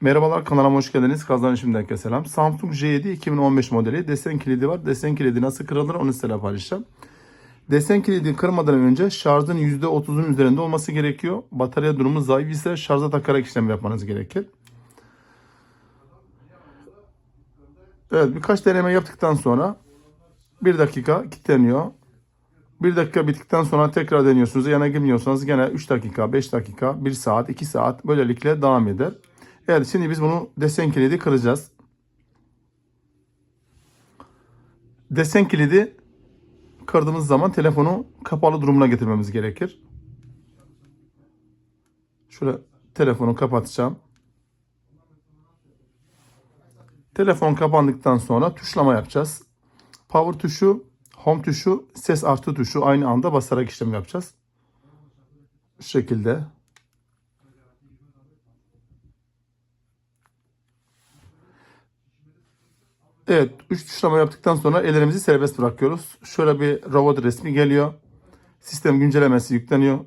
Merhabalar kanalıma hoş geldiniz. Kazanışımdan herkese selam. Samsung J7 2015 modeli desen kilidi var. Desen kilidi nasıl kırılır onu size paylaşacağım. Desen kilidi kırmadan önce şarjın %30'un üzerinde olması gerekiyor. Batarya durumu zayıf ise şarja takarak işlem yapmanız gerekir. Evet birkaç deneme yaptıktan sonra bir dakika kilitleniyor. Bir dakika bittikten sonra tekrar deniyorsunuz. Yana girmiyorsanız gene 3 dakika, 5 dakika, 1 saat, 2 saat böylelikle devam eder. Evet şimdi biz bunu desen kilidi kıracağız. Desen kilidi kırdığımız zaman telefonu kapalı durumuna getirmemiz gerekir. Şöyle telefonu kapatacağım. Telefon kapandıktan sonra tuşlama yapacağız. Power tuşu, home tuşu, ses artı tuşu aynı anda basarak işlem yapacağız. Şu şekilde. Evet, 3 tuşlama yaptıktan sonra ellerimizi serbest bırakıyoruz. Şöyle bir robot resmi geliyor. Sistem güncellemesi yükleniyor.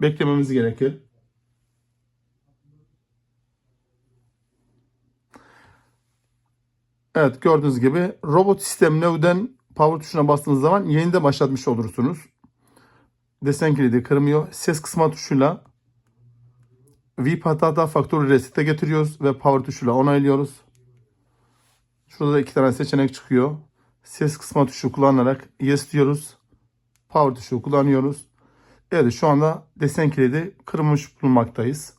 Beklememiz gerekir. Evet gördüğünüz gibi robot sistem new'den power tuşuna bastığınız zaman yeniden başlatmış olursunuz. Desen kilidi kırmıyor. Ses kısma tuşuyla VIP hata faktörü resete getiriyoruz ve power tuşuyla onaylıyoruz. Şurada da iki tane seçenek çıkıyor. Ses kısma tuşu kullanarak yes diyoruz. Power tuşu kullanıyoruz. Evet şu anda desen kilidi kırmış bulunmaktayız.